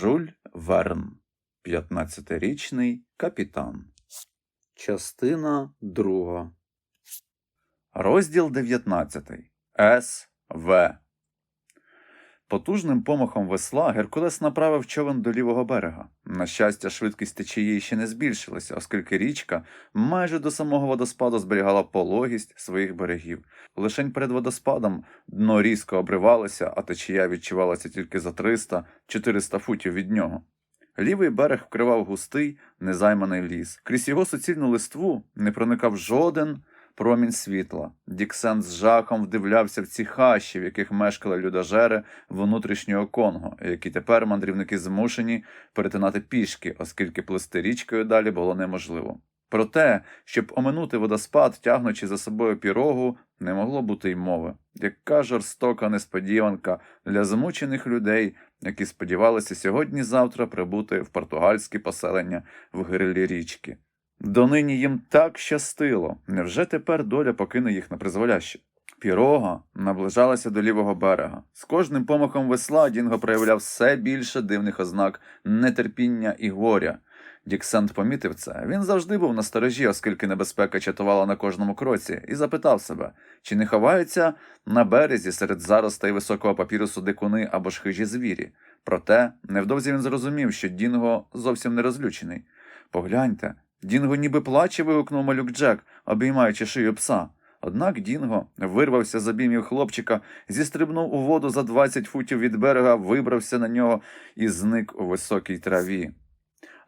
Жуль Верн, 15-річний капітан. Частина 2. Розділ 19. С. В. Потужним помахом весла Геркулес направив човен до лівого берега. На щастя, швидкість течії ще не збільшилася, оскільки річка майже до самого водоспаду зберігала пологість своїх берегів. Лишень перед водоспадом дно різко обривалося, а течія відчувалася тільки за 300-400 футів від нього. Лівий берег вкривав густий, незайманий ліс. Крізь його суцільну листву не проникав жоден промінь світла. Діксен з жахом вдивлявся в ці хащі, в яких мешкали людожери внутрішнього Конго, які тепер мандрівники змушені перетинати пішки, оскільки плисти річкою далі було неможливо. Проте, щоб оминути водоспад, тягнучи за собою пірогу, не могло бути й мови. Яка жорстока несподіванка для змучених людей, які сподівалися сьогодні-завтра прибути в португальське поселення в грилі річки. Донині їм так щастило. Невже тепер доля покине їх на призволяще? Пірога наближалася до лівого берега. З кожним помахом весла Дінго проявляв все більше дивних ознак нетерпіння і горя. Діксент помітив це. Він завжди був на сторожі, оскільки небезпека чатувала на кожному кроці, і запитав себе, чи не ховаються на березі серед заростей високого папірусу дикуни або ж хижі звірі. Проте невдовзі він зрозумів, що Дінго зовсім не розлючений. Погляньте, Дінго ніби плаче, вигукнув малюк Джек, обіймаючи шию пса. Однак Дінго вирвався з обіймів хлопчика, зістрибнув у воду за 20 футів від берега, вибрався на нього і зник у високій траві.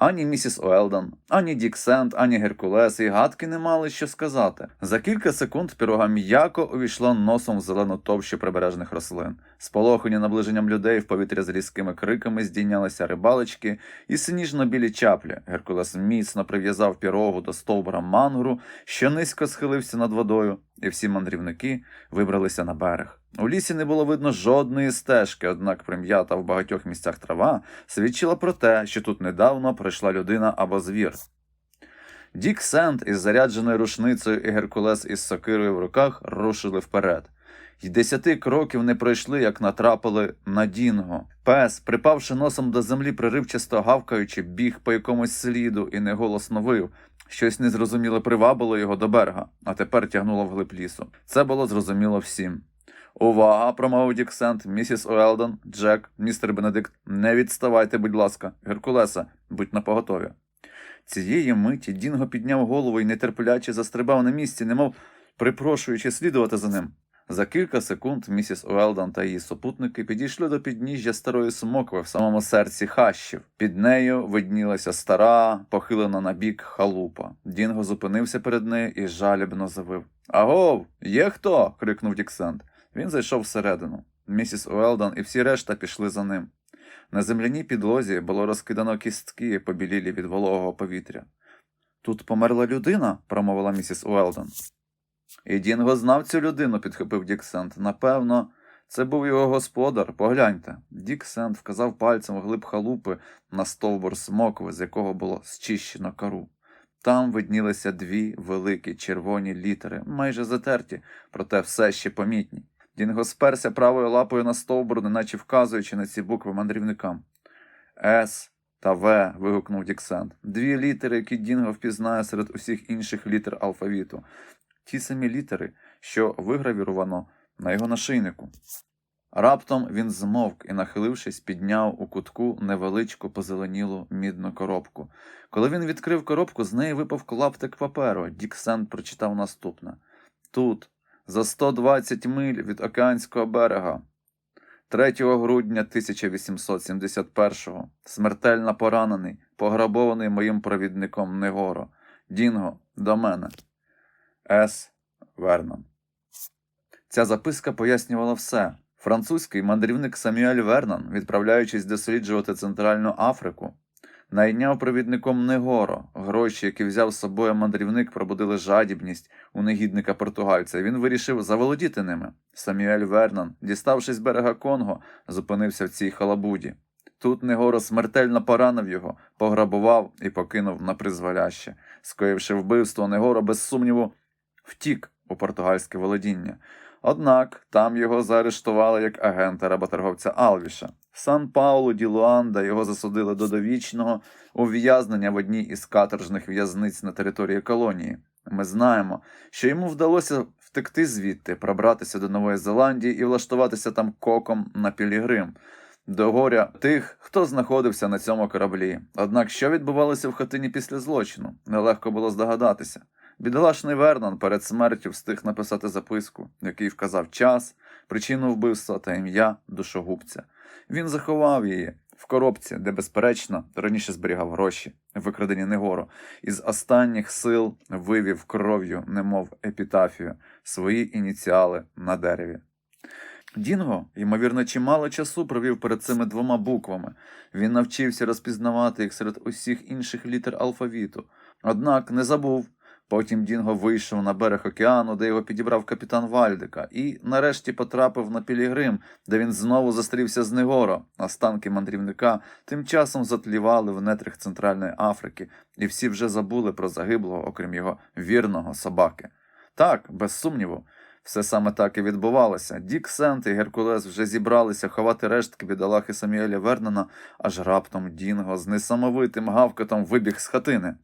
Ані місіс Уелдон, ані Дік Сент, ані Геркулес і гадки не мали що сказати. За кілька секунд пірога м'яко увійшло носом в зелену товщу прибережних рослин. Сполохані наближенням людей в повітря з різкими криками здійнялися рибалочки і сніжно-білі чаплі. Геркулес міцно прив'язав пірогу до стовбура мангру, що низько схилився над водою, і всі мандрівники вибралися на берег. У лісі не було видно жодної стежки, однак прим'ята в багатьох місцях трава свідчила про те, що тут недавно пройшла людина або звір. Дік Сент із зарядженою рушницею і Геркулес із сокирою в руках рушили вперед. Й десяти кроків не пройшли, як натрапили на Дінго. Пес, припавши носом до землі, приривчасто гавкаючи, біг по якомусь сліду і неголосно вив. Щось незрозуміле привабило його до берега, а тепер тягнуло вглиб лісу. Це було зрозуміло всім. Увага, промовив Діксент, місіс Уелден, Джек, містер Бенедикт, не відставайте, будь ласка, Геркулеса, будь напоготові. Цієї миті Дінго підняв голову і нетерпляче застрибав на місці, немов припрошуючи слідувати за ним. За кілька секунд місіс Уелдон та її супутники підійшли до підніжжя старої смокви в самому серці хащів. Під нею виднілася стара, похилена на бік халупа. Дінго зупинився перед нею і жалібно завив. Агов, є хто? крикнув Діксент. Він зайшов всередину. Місіс Уелдон і всі решта пішли за ним. На земляній підлозі було розкидано кістки, побілілі від вологого повітря. Тут померла людина, промовила місіс Уелдон. І Дінго знав цю людину, підхопив Дік Сент. Напевно, це був його господар. Погляньте. Дік Сент вказав пальцем вглиб халупи на стовбур смокви, з якого було зчищено кору. Там виднілися дві великі червоні літери, майже затерті, проте все ще помітні. Дінго сперся правою лапою на стовбур, неначе вказуючи на ці букви мандрівникам. С та В. вигукнув Діксент. Дві літери, які Дінго впізнає серед усіх інших літер алфавіту. Ті самі літери, що вигравірувано на його нашийнику. Раптом він змовк і, нахилившись, підняв у кутку невеличку позеленілу мідну коробку. Коли він відкрив коробку, з неї випав клаптик паперу. Діксент прочитав наступне Тут, за 120 миль від океанського берега, 3 грудня 1871-го, смертельно поранений, пограбований моїм провідником Негоро. Дінго, до мене. С. Вернон. Ця записка пояснювала все. Французький мандрівник Самюель Вернон, відправляючись досліджувати Центральну Африку, найняв провідником Негоро. Гроші, які взяв з собою мандрівник, пробудили жадібність у негідника португальця. Він вирішив заволодіти ними. Самюель Вернон, діставшись з берега Конго, зупинився в цій халабуді. Тут Негоро смертельно поранив його, пограбував і покинув на призволяще. Скоївши вбивство, Негоро, без сумніву, втік у португальське володіння. Однак там його заарештували як агента работорговця Алвіша. Сан Паулу ді Луанда його засудили до довічного ув'язнення в одній із каторжних в'язниць на території колонії. Ми знаємо, що йому вдалося втекти звідти, пробратися до Нової Зеландії і влаштуватися там коком на Пілігрим. До горя тих, хто знаходився на цьому кораблі. Однак, що відбувалося в хатині після злочину, нелегко було здогадатися. Бідолашний Вернон перед смертю встиг написати записку, в якій вказав час, причину вбивства та ім'я душогубця. Він заховав її в коробці, де, безперечно, раніше зберігав гроші, викрадені Негоро, і з останніх сил вивів кров'ю, немов епітафію, свої ініціали на дереві. Дінго, ймовірно, чимало часу провів перед цими двома буквами. Він навчився розпізнавати їх серед усіх інших літер алфавіту. Однак не забув. Потім Дінго вийшов на берег океану, де його підібрав капітан Вальдика, і нарешті потрапив на Пілігрим, де він знову застрівся з Негоро. Останки мандрівника тим часом затлівали в нетрях Центральної Африки, і всі вже забули про загиблого, окрім його вірного собаки. Так, без сумніву. Все саме так і відбувалося. Дік Сент і Геркулес вже зібралися ховати рештки бідолахи Саміеля Вернона, аж раптом Дінго з несамовитим гавкотом вибіг з хатини.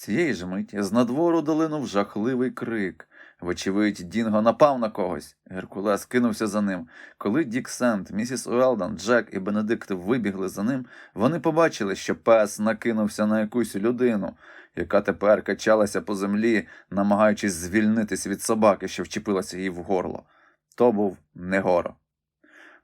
Цієї ж миті з надвору долинув жахливий крик. Вочевидь, Дінго напав на когось. Геркулес кинувся за ним. Коли Дік Сент, місіс Уелдон, Джек і Бенедикт вибігли за ним, вони побачили, що пес накинувся на якусь людину, яка тепер качалася по землі, намагаючись звільнитись від собаки, що вчепилася їй в горло. То був Негоро.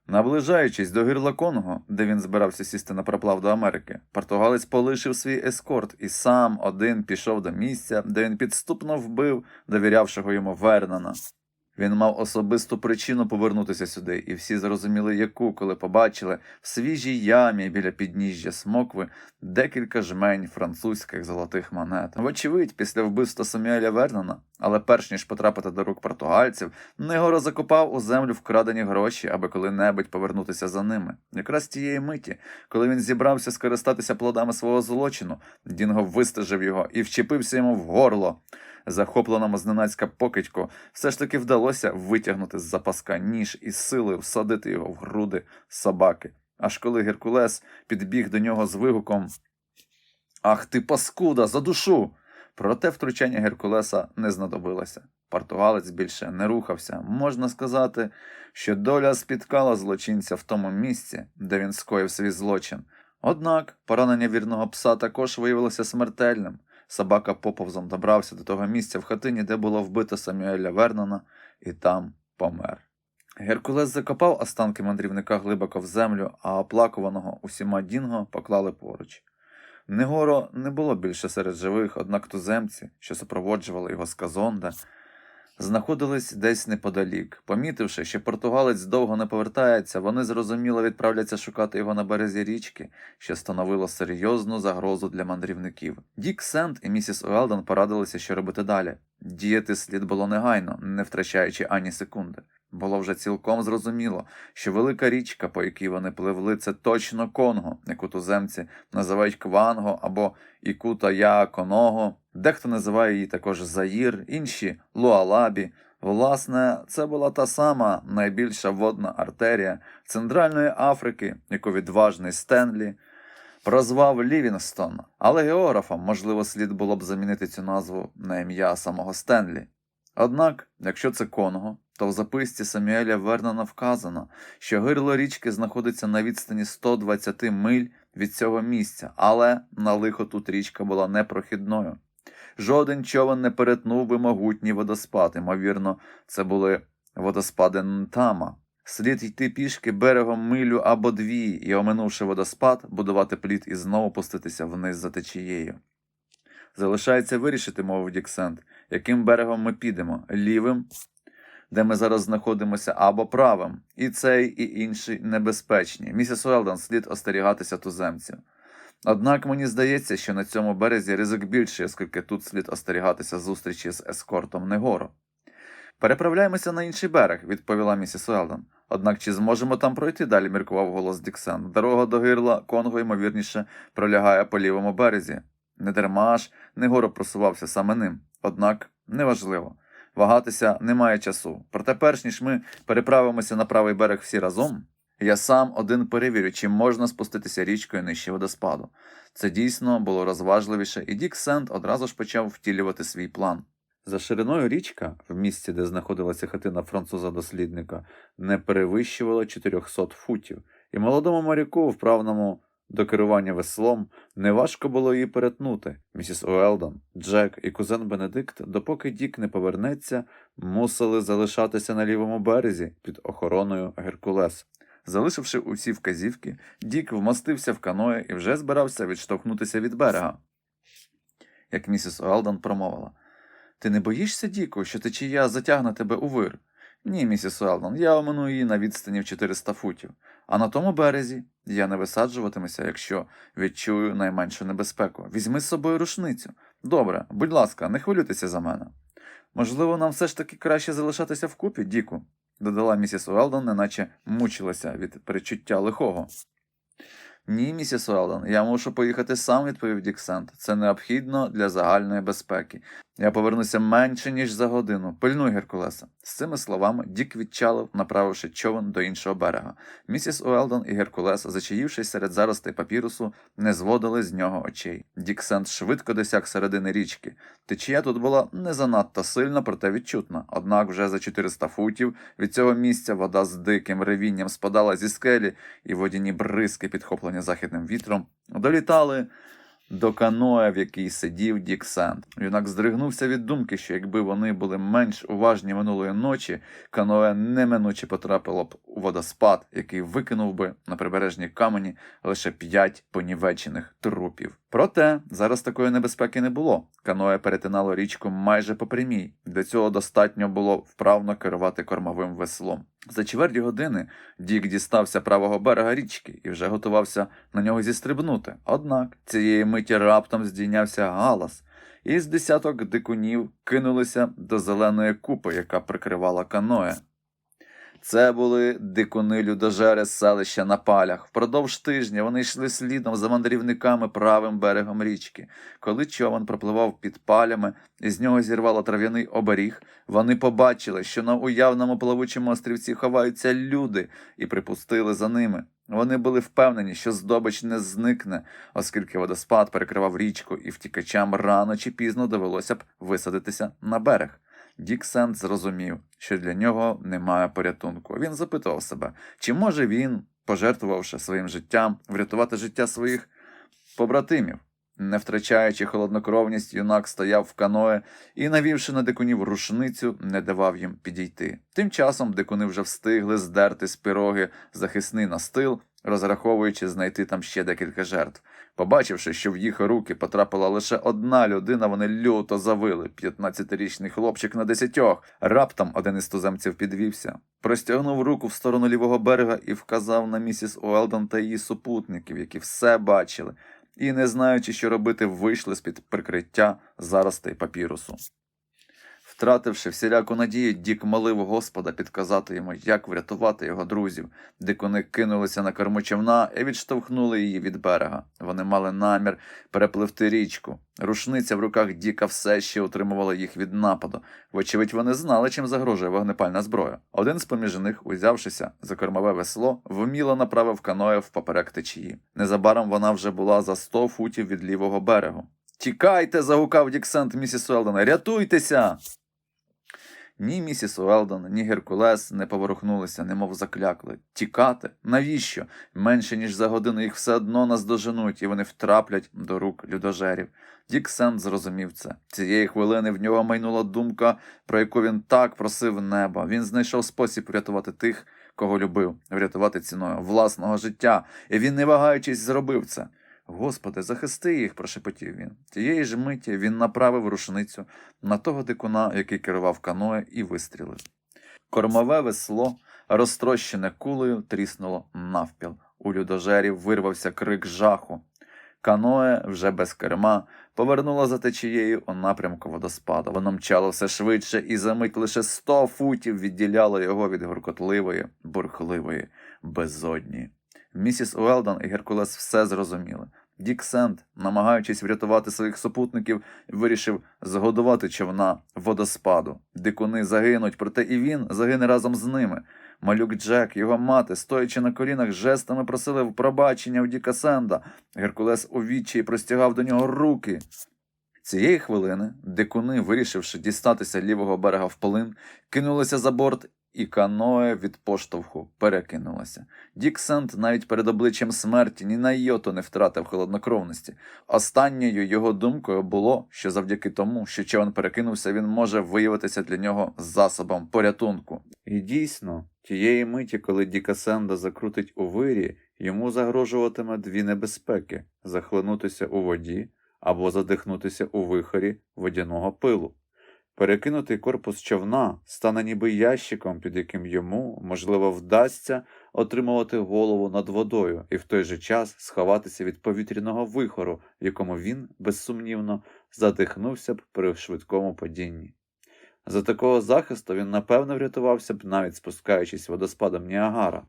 Наближаючись до гірла Конго, де він збирався сісти на проплав до Америки, португалець полишив свій ескорт і сам один пішов до місця, де він підступно вбив довірявшого йому Вернона. Він мав особисту причину повернутися сюди, і всі зрозуміли, яку, коли побачили в свіжій ямі біля підніжжя смокви декілька жмень французьких золотих монет. Вочевидь, після вбивства Саміеля Вернона, але перш ніж потрапити до рук португальців, Негоро закопав у землю вкрадені гроші, аби коли-небудь повернутися за ними. Якраз тієї миті, коли він зібрався скористатися плодами свого злочину, Дінго вистежив його і вчепився йому в горло. Захопленому зненацька покидьку все ж таки вдалося витягнути з запаска ніж і силою всадити його в груди собаки. Аж коли Геркулес підбіг до нього з вигуком Ах ти, паскуда, за душу! Проте втручання Геркулеса не знадобилося. Португалець більше не рухався. Можна сказати, що доля спіткала злочинця в тому місці, де він скоїв свій злочин. Однак поранення вірного пса також виявилося смертельним. Собака поповзом добрався до того місця в хатині, де було вбито Самюеля Вернона, і там помер. Геркулес закопав останки мандрівника глибоко в землю, а оплакуваного усіма Дінго поклали поруч. Негоро не було більше серед живих, однак туземці, що супроводжували його з Казонда, знаходились десь неподалік. Помітивши, що португалець довго не повертається, вони зрозуміло відправляться шукати його на березі річки, що становило серйозну загрозу для мандрівників. Дік Сент і місіс Уелдон порадилися, що робити далі. Діяти слід було негайно, не втрачаючи ані секунди. Було вже цілком зрозуміло, що велика річка, по якій вони пливли, це точно Конго, яку туземці називають Кванго або Ікута Яаконого. Дехто називає її також Заїр, інші Луалабі. Власне, це була та сама найбільша водна артерія Центральної Африки, яку відважний Стенлі прозвав Лівінгстон. Але географам, можливо, слід було б замінити цю назву на ім'я самого Стенлі. Однак, якщо це Конго, то в записці Самюеля Вернона вказано, що гирло річки знаходиться на відстані 120 миль від цього місця, але на лихо тут річка була непрохідною. Жоден човен не перетнув би могутній водоспад, ймовірно, це були водоспади Нтама. Слід йти пішки берегом милю або дві, і, оминувши водоспад, будувати плід і знову пуститися вниз за течією. Залишається вирішити, мовив Діксент, яким берегом ми підемо лівим, де ми зараз знаходимося, або правим, і цей, і інший небезпечні. Місіс Уелдон слід остерігатися туземців. Однак мені здається, що на цьому березі ризик більший, оскільки тут слід остерігатися зустрічі з ескортом Негоро. Переправляємося на інший берег, відповіла місіс Уелдон. Однак чи зможемо там пройти далі, міркував голос Діксен. Дорога до гирла Конго, ймовірніше, пролягає по лівому березі. Не дарма ж Негоро просувався саме ним. Однак неважливо. Вагатися немає часу. Проте, перш ніж ми переправимося на правий берег всі разом, я сам один перевірю, чи можна спуститися річкою нижче водоспаду. Це дійсно було розважливіше, і Дік Сент одразу ж почав втілювати свій план. За шириною річка, в місці, де знаходилася хатина француза-дослідника, не перевищувала 400 футів, і молодому моряку, вправному до керування веслом, неважко було її перетнути. Місіс Уелдон, Джек і кузен Бенедикт, допоки Дік не повернеться, мусили залишатися на лівому березі під охороною Геркулес. Залишивши усі вказівки, Дік вмостився в каное і вже збирався відштовхнутися від берега. Як місіс Уелдон промовила. Ти не боїшся, Діку, що течія затягне тебе у вир? Ні, місіс Уелдон, я омину її на відстані в 400 футів. А на тому березі я не висаджуватимуся, якщо відчую найменшу небезпеку. Візьми з собою рушницю. Добре, будь ласка, не хвилюйтеся за мене. Можливо, нам все ж таки краще залишатися вкупі, Діку, додала місіс Уелдон, неначе мучилася від перечуття лихого. Ні, місіс Уелдон, я мушу поїхати сам, відповів Дік Сент. Це необхідно для загальної безпеки. Я повернуся менше, ніж за годину. Пильнуй Геркулеса. З цими словами Дік відчалив, направивши човен до іншого берега. Місіс Уелдон і Геркулес, зачаївшись серед заростей папірусу, не зводили з нього очей. Дік Сент швидко досяг середини річки. Течія тут була не занадто сильна, проте відчутна. Однак вже за 400 футів від цього місця вода з диким ревінням спадала зі скелі, і водяні бризки, підхоплені західним вітром, долітали до каноя, в якій сидів Дік Сент. Юнак здригнувся від думки, що якби вони були менш уважні минулої ночі, каноe неминуче потрапило б у водоспад, який викинув би на прибережні камені лише п'ять понівечених трупів. Проте зараз такої небезпеки не було. Каноe перетинало річку майже по прямій. Для цього достатньо було вправно керувати кормовим веслом. За чверть години Дік дістався правого берега річки і вже готувався на нього зістрибнути. Однак цієї миті раптом здійнявся галас, і з десяток дикунів кинулися до зеленої купи, яка прикривала каное. Це були дикуни людожери з селища на палях. Впродовж тижня вони йшли слідом за мандрівниками правим берегом річки. Коли човен пропливав під палями, і з нього зірвало трав'яний оберіг, вони побачили, що на уявному плавучому острівці ховаються люди, і припустили за ними. Вони були впевнені, що здобич не зникне, оскільки водоспад перекривав річку, і втікачам рано чи пізно довелося б висадитися на берег. Дік Сент зрозумів, що для нього немає порятунку. Він запитував себе, чи може він, пожертвувавши своїм життям, врятувати життя своїх побратимів. Не втрачаючи холоднокровність, юнак стояв в каное і, навівши на дикунів рушницю, не давав їм підійти. Тим часом дикуни вже встигли здерти з пироги захисний настил, розраховуючи знайти там ще декілька жертв. Побачивши, що в їх руки потрапила лише одна людина, вони люто завили. П'ятнадцятирічний хлопчик на десятьох. Раптом один із туземців підвівся, простягнув руку в сторону лівого берега і вказав на місіс Уелдон та її супутників, які все бачили, і, не знаючи, що робити, вийшли з-під прикриття заростей папірусу. Втративши всіляку надію, Дік молив Господа підказати йому, як врятувати його друзів. Дикуни кинулися на корму човна і відштовхнули її від берега. Вони мали намір перепливти річку. Рушниця в руках Діка все ще утримувала їх від нападу. Вочевидь, вони знали, чим загрожує вогнепальна зброя. Один з поміж них, узявшися за кормове весло, вміло направив каноє впоперек течії. Незабаром вона вже була за сто футів від лівого берегу. Тікайте. загукав Дік Сент місіс Уелдона. Рятуйтеся. Ні місіс Уелдон, ні Геркулес не поворухнулися, немов заклякли. Тікати? Навіщо? Менше ніж за годину їх все одно наздоженуть, і вони втраплять до рук людожерів. Дік Сент зрозумів це. Цієї хвилини в нього майнула думка, про яку він так просив неба. Він знайшов спосіб врятувати тих, кого любив, врятувати ціною власного життя, і він, не вагаючись, зробив це. Господи, захисти їх, прошепотів він. Тієї ж миті він направив рушницю на того дикуна, який керував каное, і вистрілив. Кормове весло, розтрощене кулею, тріснуло навпіл. У людожерів вирвався крик жаху. Каное, вже без керма, повернуло за течією у напрямку водоспаду. Воно мчало все швидше, і за мить лише сто футів відділяло його від гуркотливої, бурхливої безодні. Місіс Уелдон і Геркулес все зрозуміли. Дік Сент, намагаючись врятувати своїх супутників, вирішив згодувати човна водоспаду. Дикуни загинуть, проте і він загине разом з ними. Малюк Джек, його мати, стоячи на колінах, жестами просили пробачення у Діка Сенда. Геркулес у відчаї простягав до нього руки. Цієї хвилини дикуни, вирішивши дістатися лівого берега в полин, кинулися за борт, і каное від поштовху перекинулося. Дік Сент навіть перед обличчям смерті ні на йоту не втратив холоднокровності. Останньою його думкою було, що завдяки тому, що човен перекинувся, він може виявитися для нього засобом порятунку. І дійсно, тієї миті, коли Діка Сенда закрутить у вирі, йому загрожуватиме дві небезпеки захлинутися у воді або задихнутися у вихорі водяного пилу. Перекинутий корпус човна стане ніби ящиком, під яким йому, можливо, вдасться отримувати голову над водою і в той же час сховатися від повітряного вихору, в якому він, безсумнівно, задихнувся б при швидкому падінні. За такого захисту він напевно врятувався б, навіть спускаючись водоспадом Ніагара.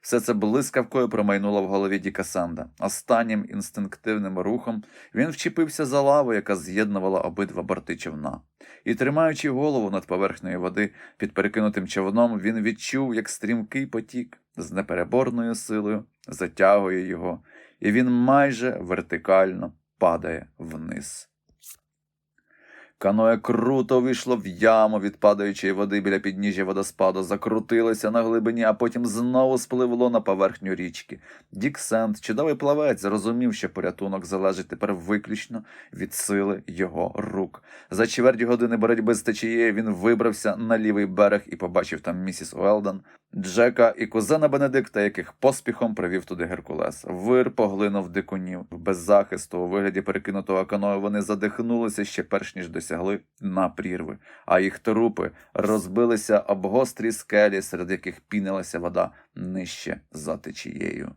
Все це блискавкою промайнуло в голові Діка Санда. Останнім інстинктивним рухом він вчепився за лаву, яка з'єднувала обидва борти човна. І, тримаючи голову над поверхнею води під перекинутим човном, він відчув, як стрімкий потік з непереборною силою затягує його, і він майже вертикально падає вниз. Каноє круто вийшло в яму від падаючої води біля підніжжя водоспаду, закрутилося на глибині, а потім знову спливло на поверхню річки. Дік Сент, чудовий плавець, зрозумів, що порятунок залежить тепер виключно від сили його рук. За чверть години боротьби з течією він вибрався на лівий берег і побачив там місіс Уелдон, Джека і кузена Бенедикта, яких поспіхом привів туди Геркулес. Вир поглинув дикунів. Без захисту у вигляді перекинутого каною вони задихнулися ще перш ніж досягли на прірви, а їх трупи розбилися об гострі скелі, серед яких пінилася вода нижче за течією.